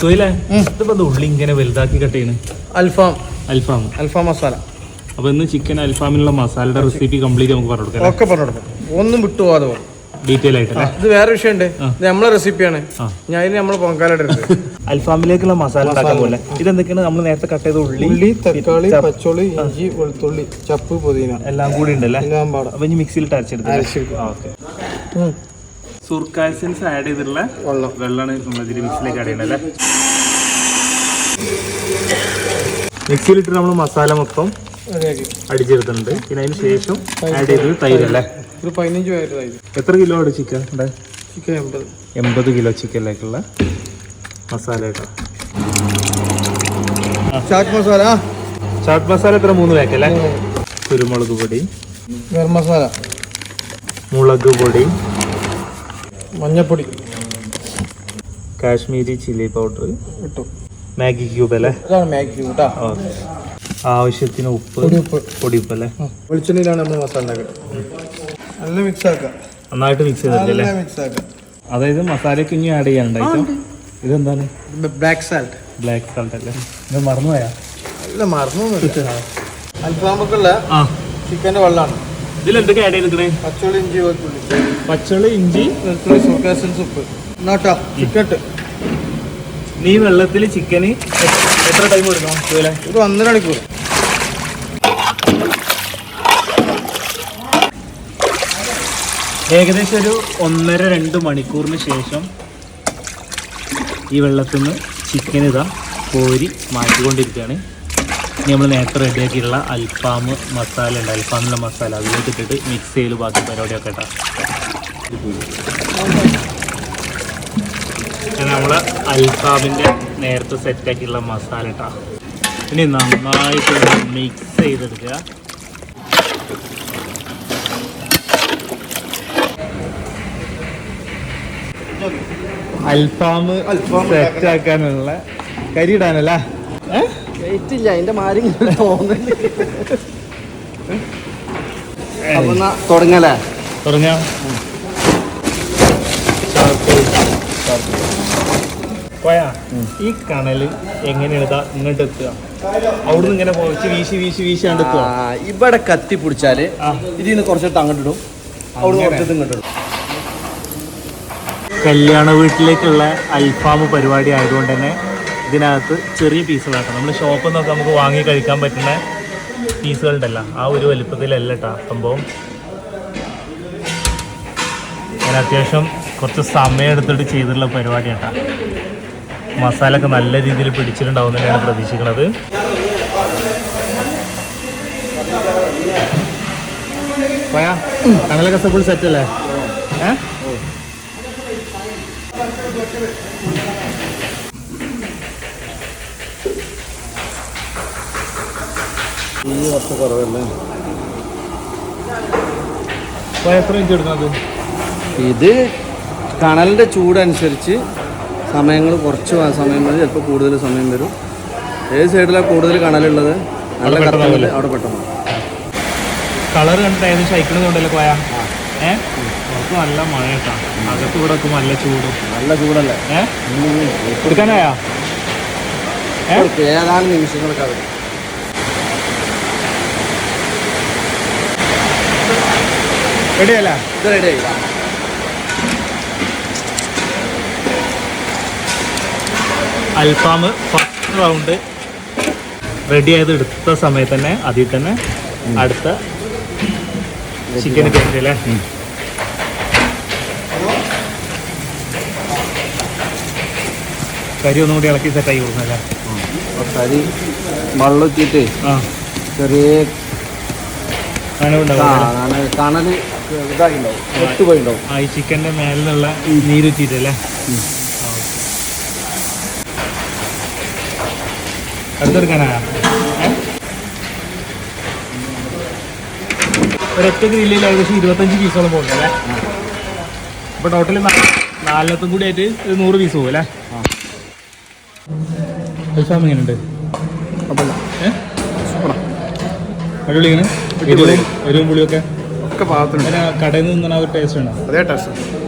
സുഹൈലേ ഇതിപ്പോ ഉള്ളി ഇങ്ങനെ വലുതാക്കി കട്ട് ചെയ്യണ്? അൽഫാം. അൽഫാം. അൽഫാം മസാല. അപ്പൊ ഇന്ന് ചിക്കൻ അൽഫാമിനുള്ള മസാലയുടെ റെസിപ്പി കംപ്ലീറ്റ് നമുക്ക് പറഞ്ഞു കൊടുക്കാം ഒക്കെ പറഞ്ഞു കൊടുക്കും. ഒന്നും വിട്ടുപോകാതെ പോകും. ഡീറ്റെയിൽ ആയിട്ട് ഇത് വേറെ വിഷയമുണ്ട്. ഇത് നമ്മളെ റെസിപ്പിയാണ്. ഞാൻ നമ്മൾ നമ്മളെ പൊങ്കാലെടുത്ത് അൽഫാമിലേക്കുള്ള മസാല ഉണ്ടാക്കാൻ പോലെ ഇതെന്തൊക്കെയാണ്? നമ്മൾ നേരത്തെ കട്ട് ചെയ്ത ഉള്ളി ഉള്ളി തക്കാളി പച്ചോളി ഇഞ്ചി വെളുത്തുള്ളി ചപ്പ് പുതിന. എല്ലാം കൂടി ഉണ്ടല്ലേ? എല്ലാം പാടാം. അപ്പൊ ഇനി മിക്സിയിൽ അരച്ചെടുത്ത്. ഓക്കെ. സുർക്കാസൻസ് ആഡ് ചെയ്തിട്ടുള്ള വെള്ളം. വെള്ളമാണ് നമ്മൾ ഇതിൽ മിക്സിലേക്ക് ആഡ് ചെയ്യണം അല്ലേ? മിക്സിയിലിട്ട് നമ്മൾ മസാല മൊത്തം അടിച്ചെടുത്തിട്ടുണ്ട്. പിന്നെ അതിന് ശേഷം ആഡ് ചെയ്തത് തൈര് അല്ലേ? ഒരു പതിനഞ്ച് തൈര്. എത്ര കിലോ ആണ് ചിക്കൻ എൺപത്. എൺപത് കിലോ ചിക്കനിലേക്കുള്ള മസാല കേട്ടോ. ചാറ്റ് മസാല. ചാറ്റ് ചാട്ട് മസാല എത്ര? മൂന്ന് പാക്കല്ലേ കുരുമുളക് പൊടി ഗരം മസാല. മുളക് പൊടി മഞ്ഞപ്പൊടി. Kashmiri chilli powder. കിട്ടും മാഗി ക്യൂബ് അല്ലേ? മാഗി കേട്ടോ ആവശ്യത്തിന് ഉപ്പ് പൊടിയുപ്പ് അല്ലേ? വെളിച്ചെണ്ണയിലാണ് നമ്മൾ മസാല നല്ല മിക്സ് ആക്കാം. നന്നായിട്ട് മിക്സ് ചെയ്തല്ലേ മിക്സ് അതായത് മസാലയ്ക്ക് ഇനി ആഡ് ചെയ്യാനുണ്ടായിട്ടോ ഇതെന്താണ്? ബ്ലാക്ക് സാൾട്ട് ബ്ലാക്ക് സാൾട്ട് അല്ലേ? ഇത് മറന്നുപോയാ? അല്ല മറന്നു അൽഫാമൊക്കെ ഉള്ള ചിക്കന്റെ വെള്ളമാണ്. ഇതിൽ എന്തൊക്കെ ആഡ് ചെയ്തിക്കണേ പച്ചോളി ഇഞ്ചി വെളുത്തുള്ളി. പച്ചളി ഇഞ്ചി വെളുത്തുള്ളി സുർക്കാസൻസ് ഉപ്പ് നോട്ടോ ചിക്കൻ നീ വെള്ളത്തിൽ ചിക്കന് എത്ര ടൈം കൊടുക്കണം ഇതുപോലെ ഒരു ഒന്നര മണിക്കൂർ. ഏകദേശം ഒരു ഒന്നര രണ്ട് മണിക്കൂറിന് ശേഷം ഈ വെള്ളത്തിൽ നിന്ന് ചിക്കൻ ഇതാ കോരി മാറ്റിക്കൊണ്ടിരിക്കുകയാണ്. ഇനി നമ്മൾ നേരത്തെ റെഡിയാക്കിയിട്ടുള്ള അൽഫാം മസാല ഉണ്ട്. അൽഫാമിന്റെ മസാല. അതിലേക്ക് ഇട്ടിട്ട് മിക്സ് ചെയ്ത് ബാക്കി പരിപാടിയൊക്കെ ഇട്ടാ നമ്മൾ അൽഫാമിന്റെ നേരത്തെ സെറ്റാക്കിയിട്ടുള്ള മസാല ഇട്ടാ. ഇനി നന്നായിട്ട് മിക്സ് ചെയ്തെടുക്കുക. അൽഫാം അൽഫാം സെറ്റ് ആക്കാനുള്ള കരി ഇടാനല്ല? ഇല്ല അതിന്റെ മാരി തോന്നുന്നു. അപ്പൊ തുടങ്ങലേ പോയാ? ഈ കണൽ എങ്ങനെയാണ് ഇങ്ങോട്ട് എത്തുക? അവിടുന്ന് ഇങ്ങനെ പോയിച്ച് വീശി വീശി വീശി എത്തുക. ഇവിടെ കത്തി പിടിച്ചാൽ ഇതിൽ നിന്ന് കുറച്ചിട്ട് അങ്ങോട്ട് ഇടും. അവിടെ അങ്ങനെ. കുറച്ചിട്ട് ഇങ്ങോട്ട് ഇടും. കല്യാണ വീട്ടിലേക്കുള്ള അൽഫാം പരിപാടി ആയതുകൊണ്ട് തന്നെ ഇതിനകത്ത് ചെറിയ പീസുകളാട്ടോ നമ്മൾ ഷോപ്പിൽ നിന്നൊക്കെ നമുക്ക് വാങ്ങി കഴിക്കാൻ പറ്റുന്ന പീസുകളുണ്ടല്ല. ആ ഒരു വലിപ്പത്തിലല്ല കേട്ടോ സംഭവം. ഞാൻ അത്യാവശ്യം കുറച്ച് സമയം എടുത്തിട്ട് ചെയ്തിട്ടുള്ള പരിപാടി കേട്ടോ മസാല ഒക്കെ നല്ല രീതിയിൽ പിടിച്ചിട്ടുണ്ടാവും തന്നെയാണ് പ്രതീക്ഷിക്കുന്നത്. പോയാ? കണലൊക്കെ ഫുൾ സെറ്റ് അല്ലേ? ഏഹ് ഈ കുറച്ച് കുറവല്ലേ? എത്ര എടുക്കുന്നത് ഇത് കണലിന്റെ ചൂടനുസരിച്ച് സമയങ്ങൾ കുറച്ച് സമയം വരും ചിലപ്പോൾ കൂടുതൽ സമയം വരും. ഏത് സൈഡിലാണ് കൂടുതൽ കണലുള്ളത്? നല്ല കറക്റ്റ്? അവിടെ പെട്ടെന്ന് കളർ കണ്ടിട്ട് ഏകദേശം അയക്കണമെന്നുണ്ടല്ലോ പോയാ? ഏഹ് നല്ല മഴ കേട്ടാ. അകത്ത് ഇവിടെ നല്ല ചൂടും. നല്ല ചൂടല്ലേ? ഏഹ് എടുക്കാനായാ? ഏ? ഏതാനും നിമിഷങ്ങളൊക്കെ റെഡിയല്ല? ഇത് റെഡി ആയില്ല അൽഫാം ഫസ്റ്റ് റൗണ്ട് റെഡി ആയത് എടുത്ത സമയത്ത് തന്നെ അതിൽ തന്നെ അടുത്ത ചിക്കൻ അല്ലേ കരി ഒന്നും കൂടി ഇളക്കി സെറ്റായി കൊടുക്കുന്നല്ലേ കരി വെള്ളം ആ. ചെറിയ കണൽ ഇതായിട്ടുണ്ടാവും ഒത്തുപോയിണ്ടാവും ആ ഈ ചിക്കന്റെ മേലിലുള്ള നീരുറ്റിട്ടല്ലേ അടുത്തെടുക്കാനാ ഒരൊറ്റ ഗ്രില്ലിൽ ഏകദേശം ഇരുപത്തഞ്ച് പീസോളം പോകുന്നല്ലേ അപ്പോൾ ടോട്ടൽ നാലിനത്തും കൂടി ആയിട്ട് ഒരു നൂറ് പീസ് പോകും അല്ലേ? അൽഫാം എങ്ങനെയുണ്ട് അടിപൊളി ഇങ്ങനെ ഒരു എരിവും പുളിയൊക്കെ ഒക്കെ കടയിൽ നിന്ന് തിന്നണ ഒരു ടേസ്റ്റ് ഉണ്ടോ അതേ ടേസ്റ്റ്